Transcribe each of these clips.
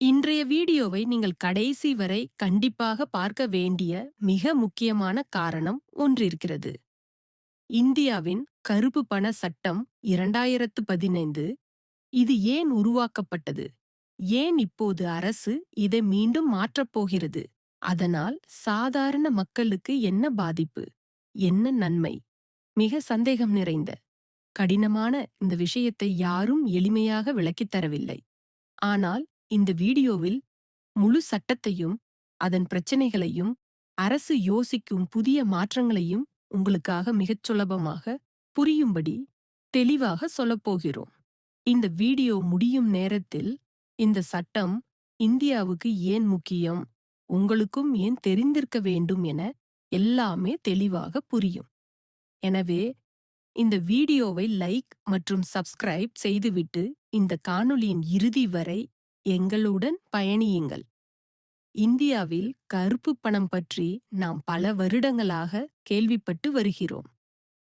இன்றைய வீடியோவை நீங்கள் கடைசி வரை கண்டிப்பாக பார்க்க வேண்டிய மிக முக்கியமான காரணம் ஒன்றிருக்கிறது. இந்தியாவின் கருப்பு பண சட்டம் இரண்டாயிரத்து பதினைந்து இது ஏன் உருவாக்கப்பட்டது? ஏன் இப்போது அரசு இதை மீண்டும் மாற்றப் போகிறது? அதனால் சாதாரண மக்களுக்கு என்ன பாதிப்பு? என்ன நன்மை? மிக சந்தேகம் நிறைந்த கடினமான இந்த விஷயத்தை யாரும் எளிமையாக விளக்கித் தரவில்லை. ஆனால் இந்த வீடியோவில் முழு சட்டத்தையும் அதன் பிரச்சனைகளையும் அரசு யோசிக்கும் புதிய மாற்றங்களையும் உங்களுக்காக மிகச் சுலபமாக புரியும்படி தெளிவாக சொல்லப்போகிறோம் இந்த வீடியோ முடியும் நேரத்தில் இந்த சட்டம் இந்தியாவுக்கு ஏன் முக்கியம்? உங்களுக்கும் ஏன் தெரிந்திருக்க வேண்டும் என எல்லாமே தெளிவாக புரியும். எனவே இந்த வீடியோவை லைக் மற்றும் சப்ஸ்கிரைப் செய்துவிட்டு இந்த காணொளியின் இறுதி வரை எங்களுடன் பயணியுங்கள். இந்தியாவில் கருப்பு பணம் பற்றி நாம் பல வருடங்களாக கேள்விப்பட்டு வருகிறோம்.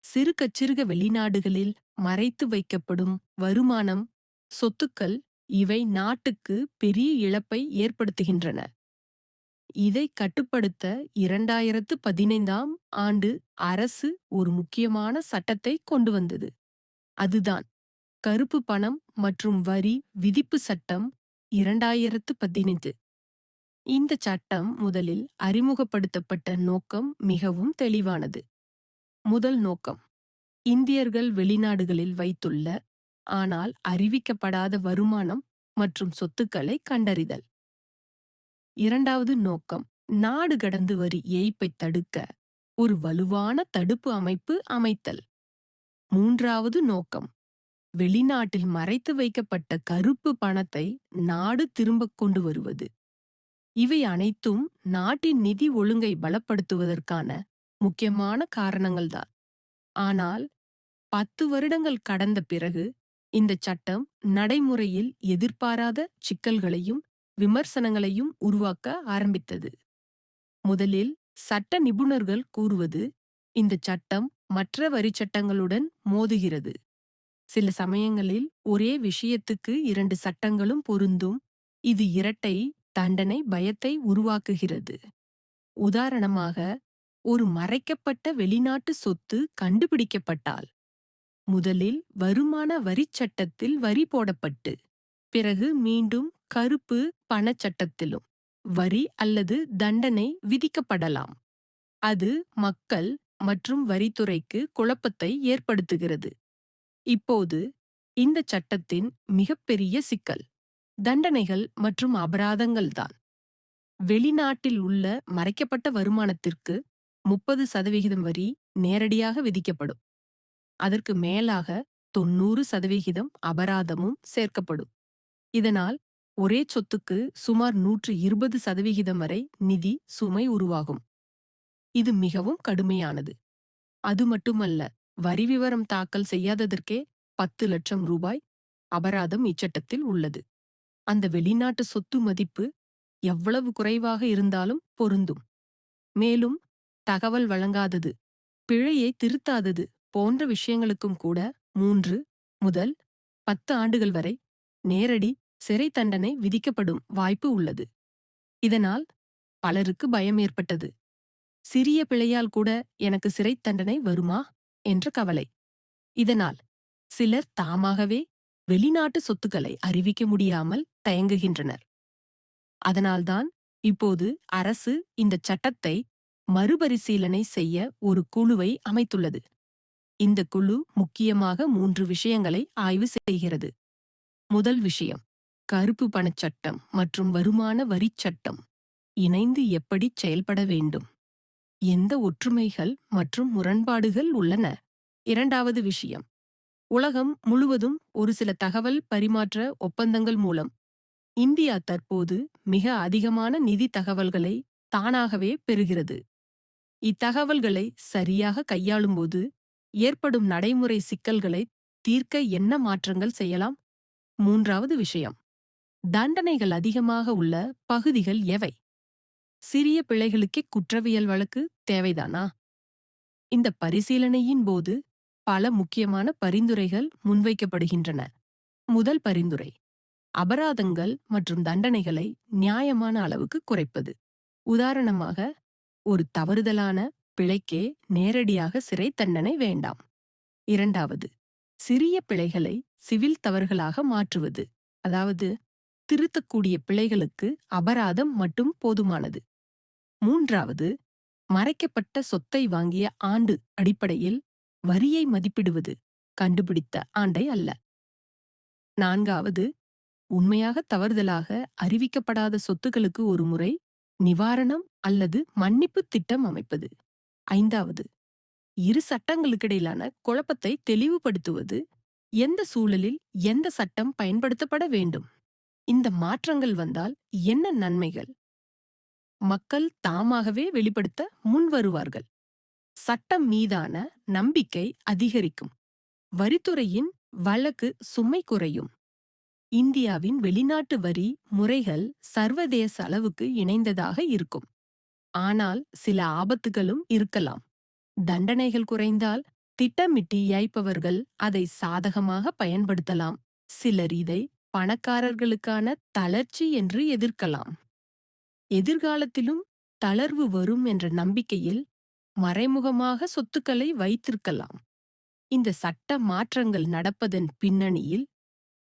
சிறு கச்சிறுக வெளிநாடுகளில் மறைத்து வைக்கப்படும் வருமானம் சொத்துக்கள் இவை நாட்டுக்கு பெரிய இழப்பை ஏற்படுத்துகின்றன. இதை கட்டுப்படுத்த இரண்டாயிரத்து பதினைந்தாம் ஆண்டு அரசு ஒரு முக்கியமான சட்டத்தை கொண்டு வந்தது. அதுதான் கருப்பு பணம் மற்றும் வரி விதிப்பு சட்டம் இரண்டாயிரத்து பதினைந்து. இந்த சட்டம் முதலில் அறிமுகப்படுத்தப்பட்ட நோக்கம் மிகவும் தெளிவானது. முதல் நோக்கம் இந்தியர்கள் வெளிநாடுகளில் வைத்துள்ள ஆனால் அறிவிக்கப்படாத வருமானம் மற்றும் சொத்துக்களை கண்டறிதல். இரண்டாவது நோக்கம் நாடு கடந்து வரி ஏய்ப்பை தடுக்க ஒரு வலுவான தடுப்பு அமைப்பு அமைத்தல். மூன்றாவது நோக்கம் வெளிநாட்டில் மறைத்து வைக்கப்பட்ட கருப்பு பணத்தை நாடு திரும்பக் கொண்டு வருவது. இவை அனைத்தும் நாட்டின் நிதி ஒழுங்கை பலப்படுத்துவதற்கான முக்கியமான காரணங்கள்தான் ஆனால் பத்து வருடங்கள் கடந்த பிறகு இந்த சட்டம் நடைமுறையில் எதிர்பாராத சிக்கல்களையும் விமர்சனங்களையும் உருவாக்க ஆரம்பித்தது. முதலில் சட்ட நிபுணர்கள் கூறுவது இந்த சட்டம் மற்ற வரிச்சட்டங்களுடன் மோதுகிறது. சில சமயங்களில் ஒரே விஷயத்துக்கு இரண்டு சட்டங்களும் பொருந்தும். இது இரட்டை தண்டனை பயத்தை உருவாக்குகிறது. உதாரணமாக ஒரு மறைக்கப்பட்ட வெளிநாட்டு சொத்து கண்டுபிடிக்கப்பட்டால். முதலில் வருமான வரிச் சட்டத்தில் வரி போடப்பட்டு பிறகு மீண்டும் கருப்பு பணச்சட்டத்திலும் வரி அல்லது தண்டனை விதிக்கப்படலாம். அது மக்கள் மற்றும் வரித்துறைக்கு குழப்பத்தை ஏற்படுத்துகிறது. இப்போது இந்த சட்டத்தின் மிகப்பெரிய சிக்கல் தண்டனைகள் மற்றும் அபராதங்கள்தான் வெளிநாட்டில் உள்ள மறைக்கப்பட்ட வருமானத்திற்கு முப்பது சதவிகிதம் வரி நேரடியாக விதிக்கப்படும். அதற்கு மேலாக தொன்னூறு சதவிகிதம் அபராதமும் சேர்க்கப்படும். இதனால் ஒரே சொத்துக்கு சுமார் நூற்று இருபது சதவிகிதம் வரை நிதி சுமை உருவாகும். இது மிகவும் கடுமையானது. அது மட்டுமல்ல வரி விவரம் தாக்கல் செய்யாததற்கே பத்து லட்சம் ரூபாய் அபராதம் இச்சட்டத்தில் உள்ளது. அந்த வெளிநாட்டு சொத்து மதிப்பு எவ்வளவு குறைவாக இருந்தாலும் பொருந்தும். மேலும் தகவல் வழங்காதது பிழையை திருத்தாதது போன்ற விஷயங்களுக்கும் கூட மூன்று முதல் பத்து ஆண்டுகள் வரை நேரடி சிறை தண்டனை விதிக்கப்படும் வாய்ப்பு உள்ளது. இதனால் பலருக்கு பயம் ஏற்பட்டது. சிறிய பிழையால் கூட எனக்கு சிறை தண்டனை வருமா? என்ற கவலை. இதனால் சிலர் தாமாகவே வெளிநாட்டு சொத்துக்களை அறிவிக்க முடியாமல் தயங்குகின்றனர். அதனால்தான் இப்போது அரசு இந்த சட்டத்தை மறுபரிசீலனை செய்ய ஒரு குழுவை அமைத்துள்ளது. இந்த குழு முக்கியமாக மூன்று விஷயங்களை ஆய்வு செய்கிறது. முதல் விஷயம் கருப்பு பணச் சட்டம் மற்றும் வருமான வரிச் சட்டம் இணைந்து எப்படி செயல்பட வேண்டும்? எந்த ஒற்றுமைகள் மற்றும் முரண்பாடுகள் உள்ளன? இரண்டாவது விஷயம். உலகம் முழுவதும் ஒரு சில தகவல் பரிமாற்ற ஒப்பந்தங்கள் மூலம் இந்தியா தற்போது மிக அதிகமான நிதி தகவல்களை தானாகவே பெறுகிறது. இத்தகவல்களை சரியாக கையாளும்போது ஏற்படும் நடைமுறை சிக்கல்களை தீர்க்க என்ன மாற்றங்கள் செய்யலாம்? மூன்றாவது விஷயம். தண்டனைகள் அதிகமாக உள்ள பகுதிகள் எவை? சிறிய பிள்ளைகளுக்கே குற்றவியல் வழக்கு தேவைதானா? இந்த பரிசீலனையின் போது பல முக்கியமான பரிந்துரைகள் முன்வைக்கப்படுகின்றன. முதல் பரிந்துரை அபராதங்கள் மற்றும் தண்டனைகளை நியாயமான அளவுக்கு குறைப்பது. உதாரணமாக ஒரு தவறுதலான பிழைக்கே நேரடியாக சிறை தண்டனை வேண்டாம். இரண்டாவது சிறிய பிழைகளை சிவில் தவறுகளாக மாற்றுவது அதாவது திருத்தக்கூடிய பிழைகளுக்கு அபராதம் மட்டும் போதுமானது. மூன்றாவது மறைக்கப்பட்ட சொத்தை வாங்கிய ஆண்டு அடிப்படையில் வரியை மதிப்பிடுவது கண்டுபிடித்த ஆண்டை அல்ல. நான்காவது உண்மையாக தவறுதலாக அறிவிக்கப்படாத சொத்துக்களுக்கு ஒரு முறை நிவாரணம் அல்லது மன்னிப்பு திட்டம் அமைப்பது. ஐந்தாவது இரு சட்டங்களுக்கிடையிலான குழப்பத்தை தெளிவுபடுத்துவது எந்த சூழலில் எந்த சட்டம் பயன்படுத்தப்பட வேண்டும்? இந்த மாற்றங்கள் வந்தால் என்ன நன்மைகள்? மக்கள் தாமாகவே வெளிப்படுத்த முன்வருவார்கள் சட்டம் மீதான நம்பிக்கை அதிகரிக்கும். வரித்துறையின் வழக்கு சுமை குறையும். இந்தியாவின் வெளிநாட்டு வரி முறைகள் சர்வதேச அளவுக்கு இணைந்ததாக இருக்கும். ஆனால் சில ஆபத்துகளும் இருக்கலாம். தண்டனைகள் குறைந்தால் திட்டமிட்டு இயைப்பவர்கள் அதை சாதகமாக பயன்படுத்தலாம். சிலர் இதை பணக்காரர்களுக்கான தளர்ச்சி என்று எதிர்க்கலாம். எதிர்காலத்திலும் தளர்வு வரும் என்ற நம்பிக்கையில் மறைமுகமாக சொத்துக்களை வைத்திருக்கலாம். இந்த சட்ட மாற்றங்கள் நடப்பதன் பின்னணியில்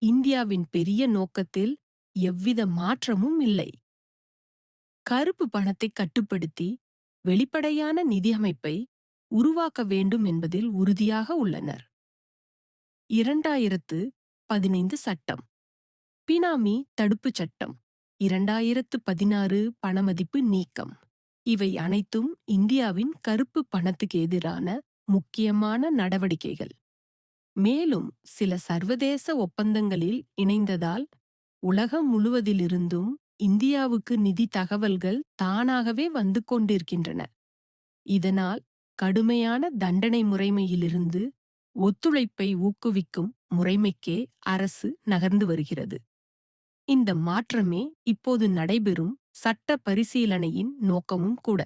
இந்தியாவின் பெரிய நோக்கத்தில் எவ்வித மாற்றமும் இல்லை. கருப்பு பணத்தை கட்டுப்படுத்தி வெளிப்படையான நிதி அமைப்பை உருவாக்க வேண்டும் என்பதில் உறுதியாக உள்ளனர். இரண்டாயிரத்து பதினைந்து சட்டம். பினாமி தடுப்புச் சட்டம். இரண்டாயிரத்து பதினாறு பணமதிப்பு நீக்கம். இவை அனைத்தும் இந்தியாவின் கருப்பு பணத்துக்கு எதிரான முக்கியமான நடவடிக்கைகள். மேலும் சில சர்வதேச ஒப்பந்தங்களில் இணைந்ததால் உலகம் முழுவதிலிருந்தும் இந்தியாவுக்கு நிதி தகவல்கள் தானாகவே வந்து கொண்டிருக்கின்றன. இதனால் கடுமையான தண்டனை முறைமையிலிருந்து ஒத்துழைப்பை ஊக்குவிக்கும் முறைமைக்கே அரசு நகர்ந்து வருகிறது. இந்த மாற்றமே இப்போது நடைபெறும் சட்ட பரிசீலனையின் நோக்கமும் கூட.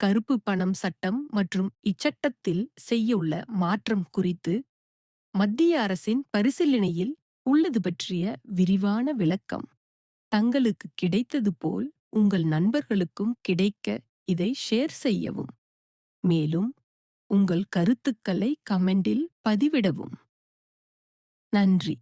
கருப்பு பணம் சட்டம் மற்றும் இச்சட்டத்தில் செய்யுள்ள மாற்றம் குறித்து மத்திய அரசின் பரிசீலனையில் உள்ளது பற்றிய விரிவான விளக்கம். தங்களுக்கு கிடைத்தது போல் உங்கள் நண்பர்களுக்கும் கிடைக்க இதை ஷேர் செய்யவும். மேலும் உங்கள் கருத்துக்களை கமெண்டில் பதிவிடவும். நன்றி.